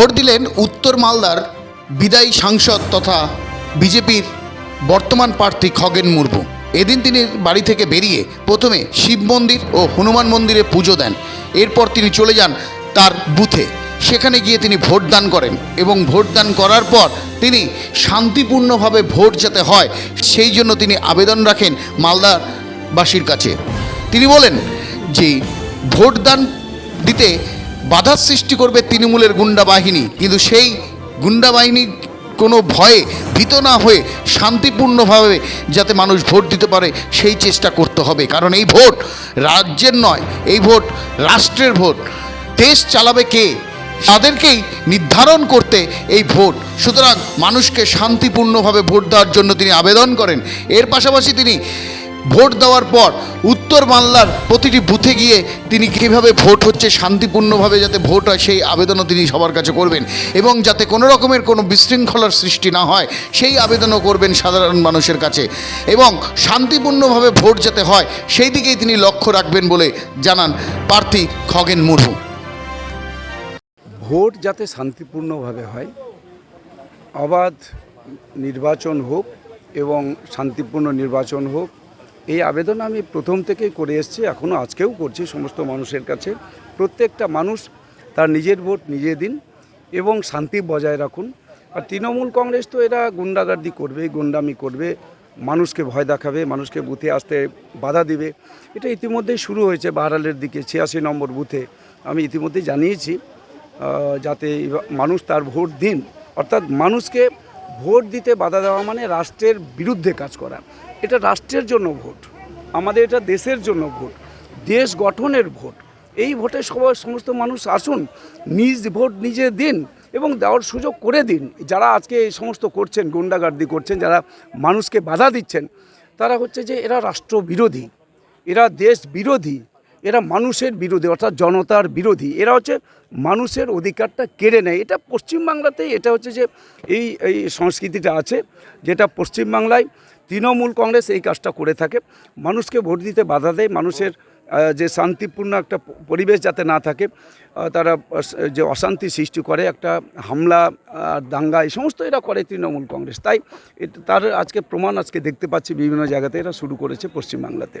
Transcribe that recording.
Vote দিলেন উত্তর মালদার বিদায়ী সাংসদ তথা বিজেপির বর্তমান প্রার্থী খগেন মুর্মু। এদিন তিনি বাড়ি থেকে বেরিয়ে প্রথমে শিব মন্দির ও হনুমান মন্দিরে পুজো দেন। এরপর তিনি চলে যান তার বুথে। সেখানে গিয়ে তিনি ভোটদান করেন এবং ভোটদান করার পর তিনি শান্তিপূর্ণভাবে ভোট যাতে হয়, সেই জন্য তিনি আবেদন রাখেন মালদাবাসীর কাছে। তিনি বলেন যে ভোটদান দিতে বাধার সৃষ্টি করবে তৃণমূলের গুন্ডা বাহিনী। কিন্তু সেই গুন্ডা বাহিনী কোনো ভয়ে ভীত না হয়ে শান্তিপূর্ণভাবে যাতে মানুষ ভোট দিতে পারে, সেই চেষ্টা করতে হবে। কারণ এই ভোট রাজ্যের নয়, এই ভোট রাষ্ট্রের ভোট। দেশ চালাবে কে? তাদেরকেই নির্ধারণ করতে এই ভোট। সুতরাং মানুষকে শান্তিপূর্ণভাবে ভোট দেওয়ার জন্য তিনি আবেদন করেন। এর পাশাপাশি তিনি ভোট দেওয়ার পর উত্তর বাংলার প্রতিটি বুথে গিয়ে তিনি কীভাবে ভোট হচ্ছে শান্তিপূর্ণভাবে যাতে ভোট হয় সেই আবেদনও তিনি সবার কাছে করবেন। এবং যাতে কোনো রকমের কোনো বিশৃঙ্খলার সৃষ্টি না হয়, সেই আবেদনও করবেন সাধারণ মানুষের কাছে। এবং শান্তিপূর্ণভাবে ভোট যাতে হয়, সেই দিকেই তিনি লক্ষ্য রাখবেন বলে জানান প্রার্থী খগেন মুর্মু। ভোট যাতে শান্তিপূর্ণভাবে হয়, অবাধ নির্বাচন হোক এবং শান্তিপূর্ণ নির্বাচন হোক এই আবেদন আমি প্রথম থেকেই করে এসেছি এখনও আজকেও করছি সমস্ত মানুষের কাছে। প্রত্যেকটা মানুষ তার নিজের ভোট নিজে দিন এবং শান্তি বজায় রাখুন। আর তৃণমূল কংগ্রেস তো এরা গুন্ডাগার্দি করবে, গুন্ডামি করবে, মানুষকে ভয় দেখাবে, মানুষকে বুথে আসতে বাধা দিবে। এটা ইতিমধ্যেই শুরু হয়েছে বাহারালের দিকে, ছিয়াশি নম্বর বুথে। আমি ইতিমধ্যেই জানিয়েছি যাতে মানুষ তার ভোট দিন। অর্থাৎ মানুষকে ভোট দিতে বাধা দেওয়া মানে রাষ্ট্রের বিরুদ্ধে কাজ করা। এটা রাষ্ট্রের জন্য ভোট, আমাদের এটা দেশের জন্য ভোট, দেশ গঠনের ভোট। এই ভোটে সবাই সমস্ত মানুষ আসুন, নিজ ভোট নিজে দিন এবং দেওয়ার সুযোগ করে দিন। যারা আজকে এই সমস্ত করছেন, গুন্ডাগার্দি করছেন, যারা মানুষকে বাধা দিচ্ছেন, তারা হচ্ছে যে এরা রাষ্ট্রবিরোধী, এরা দেশ বিরোধী। এরা মানুষের বিরোধী, অর্থাৎ জনতার বিরোধী। এরা হচ্ছে মানুষের অধিকারটা কেড়ে নেয়। এটা পশ্চিমবাংলাতে এটা হচ্ছে যে এই এই সংস্কৃতিটা আছে, যেটা পশ্চিমবাংলায় তৃণমূল কংগ্রেস এই কাজটা করে থাকে। মানুষকে ভোট দিতে বাধা দেয়, মানুষের যে শান্তিপূর্ণ একটা পরিবেশ যাতে না থাকে তারা যে অশান্তি সৃষ্টি করে, একটা হামলা দাঙ্গা, এই সমস্ত এরা করে তৃণমূল কংগ্রেস। তাই তার আজকে প্রমাণ আজকে দেখতে পাচ্ছি বিভিন্ন জায়গাতে, এরা শুরু করেছে পশ্চিমবাংলাতে